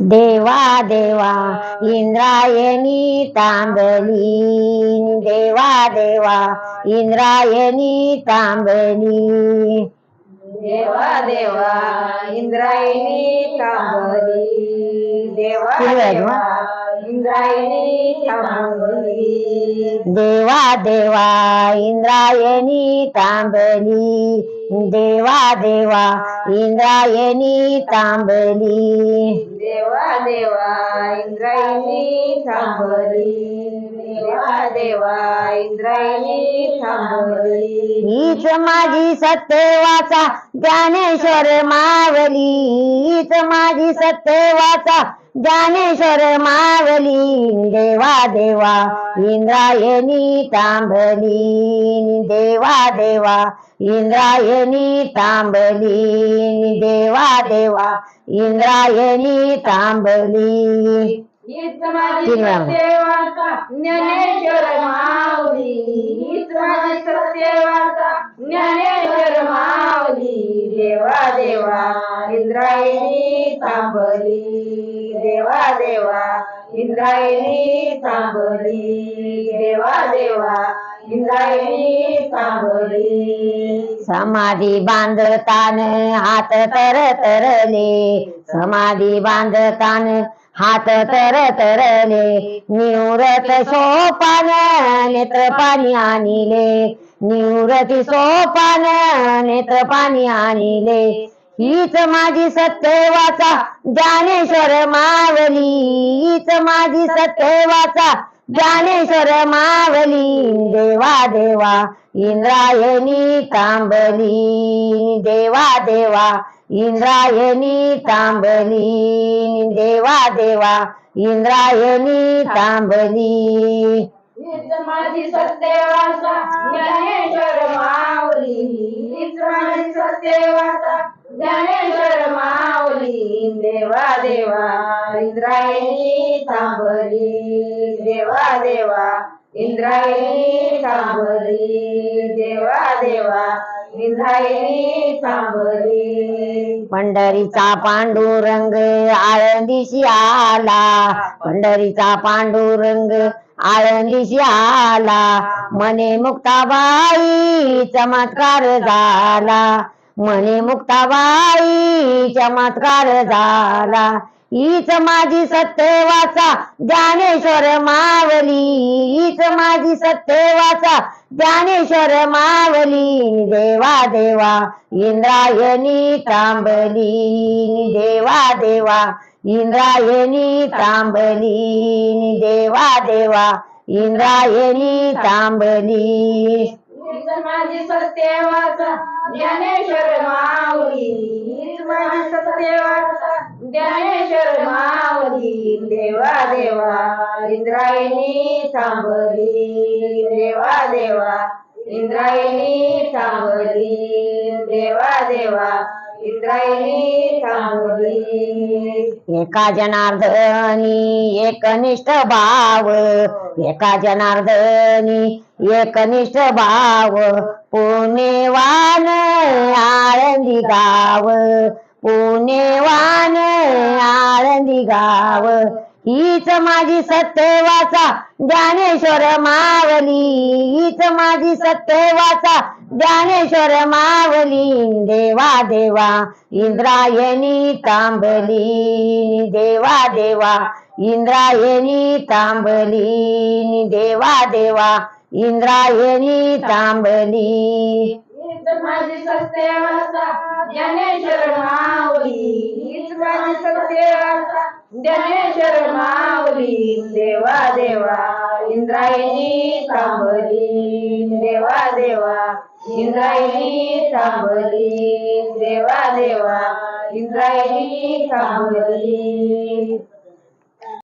देवा देवा इंद्रायणी तांबली. देवा देवा इंद्रायणी तांबली. देवा देवा इंद्रायणी तांबली. देवा देवा इंद्रायणी तांबली. देवा देवा इंद्रायणी तांबली. देवा देवा इंद्रायणी तांबली. देवा देवा इंद्रायणी थांबली देवा देवा इंद्रायणी थांबली हीच माझी सत्यवाचा ज्ञानेश्वर मावली. हीच माझी सत्यवाचा ज्ञानेश्वर मावली देवा देवा इंद्रायणी तांबली देवा देवा इंद्रायणी तांबली देवा देवा इंद्रायणी तांबली. ज्ञानेश्वर माऊली ज्ञानेश्वर माऊली देवा देवा इंद्रायणी तांबली. देवा देवा इंद्रायणी थांबली देवा देवा इंद्रायणी थांबली समाधी बांधतान हात तर तरले. समाधी बांधतान हात तर तरले. निवृत सोपान नेत्र पाणी आणिले. निवृती सोपान नेत्र पाणी आणिले. हीच माझी सत्यवाचा ज्ञानेश्वर मावली. हीच माझी सत्यवाचा ज्ञानेश्वर मावली. देवा देवा इंद्रायणी तांबली. देवा देवा इंद्रायणी तांबली. देवा देवा इंद्रायणी तांबली. माझी सत्यवाचा इंद्रायणी थांबली देवा देवा. इंद्रायणी थांबली देवा देवा. इंद्रायणी थांबली पंढरीचा पांडुरंग आळंदीशी आला. पंढरीचा पांडुरंग आळंदीशी आला. मने मुक्ताबाई चमत्कार झाला. मने मुक्ताबाई चमत्कार झाला. हीच माझी सत्यवाचा ज्ञानेश्वर मावली. हीच माझी सत्यवाचा ज्ञानेश्वर मावली. देवा देवा इंद्रायणी तांबली. देवा देवा इंद्रायणी तांबली. देवा देवा इंद्रायणी तांबली. माझी सत्यवाचा ज्ञानेश्वर मावली. माझी सत्यवाचा शर्मावली देवा देवा इंद्रायणी थांबली देवा देवा इंद्रायणी थांबली देवा देवा इंद्रायणी थांबली एका जनार्दनी एकनिष्ठ भाव. एका जनार्दनी एकनिष्ठ भाव. पुणेवान आळंदी गाव. पुणेवान आळंदी गाव. हीच माझी सत्यवाचा ज्ञानेश्वर मावली. हीच माझी सत्यवाचा ज्ञानेश्वर मावली. देवा देवा इंद्रायणी तांबली. देवा देवा इंद्रायणी तांबली. देवा देवा इंद्रायणी तांबली. माझी ज्ञानेश्वर माऊली माझी ज्ञानेश्वर माऊली देवा देवा इंद्रायणी थांबली देवा देवा इंद्रायणी तांबली. देवा देवा इंद्रायणी तांबली.